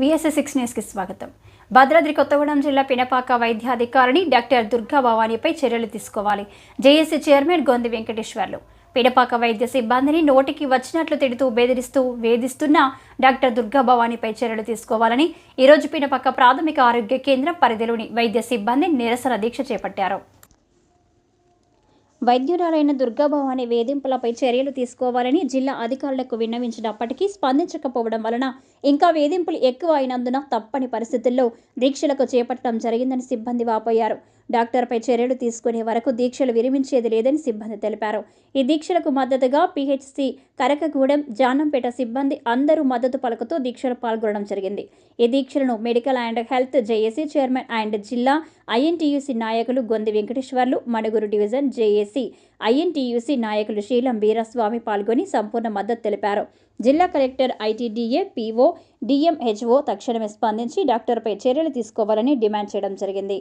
VSS six న్యూస్కి స్వాగతం. భద్రాద్రి కొత్తగూడెం జిల్లా పినపాక వైద్యాధికారిని డాక్టర్ దుర్గా భవానీపై చర్యలు తీసుకోవాలి. JAC chairman Gondi Venkateswarlu. పిడపాక వైద్య సిబ్బందిని నోటికి వచ్చినట్లు తిడుతూ బెదిరిస్తూ వేధిస్తున్న డాక్టర్ దుర్గా భవానీపై చర్యలు తీసుకోవాలని ఈరోజు పినపాక ప్రాథమిక ఆరోగ్య కేంద్రం పరిధిలోని వైద్య సిబ్బంది నిరసన దీక్ష చేపట్టారు. వైద్యురాలైన దుర్గాభవాని వేధింపులపై చర్యలు తీసుకోవాలని జిల్లా అధికారులకు విన్నవించినప్పటికీ స్పందించకపోవడం వలన ఇంకా వేధింపులు ఎక్కువ అయినందున తప్పని పరిస్థితుల్లో దీక్షలకు చేపట్టడం జరిగిందని సిబ్బంది వాపోయారు. డాక్టర్పై చర్యలు తీసుకునే వరకు దీక్షలు విరమించేది లేదని సిబ్బంది తెలిపారు. ఈ దీక్షలకు మద్దతుగా పిహెచ్సి కరకగూడెం జానంపేట సిబ్బంది అందరూ మద్దతు పలుకుతూ దీక్షలు పాల్గొనడం జరిగింది. ఈ దీక్షలను medical and health JAC chairman and జిల్లా ఐఎన్టీయూసీ నాయకులు Gondi Venkateswarlu Manuguru division JAC INTUC నాయకులు శీలం వీరస్వామి పాల్గొని సంపూర్ణ మద్దతు తెలిపారు. జిల్లా కలెక్టర్ ఐటీడీఏ పీఓ డిఎంహెచ్ఓ తక్షణమే స్పందించి డాక్టర్పై చర్యలు తీసుకోవాలని డిమాండ్ చేయడం జరిగింది.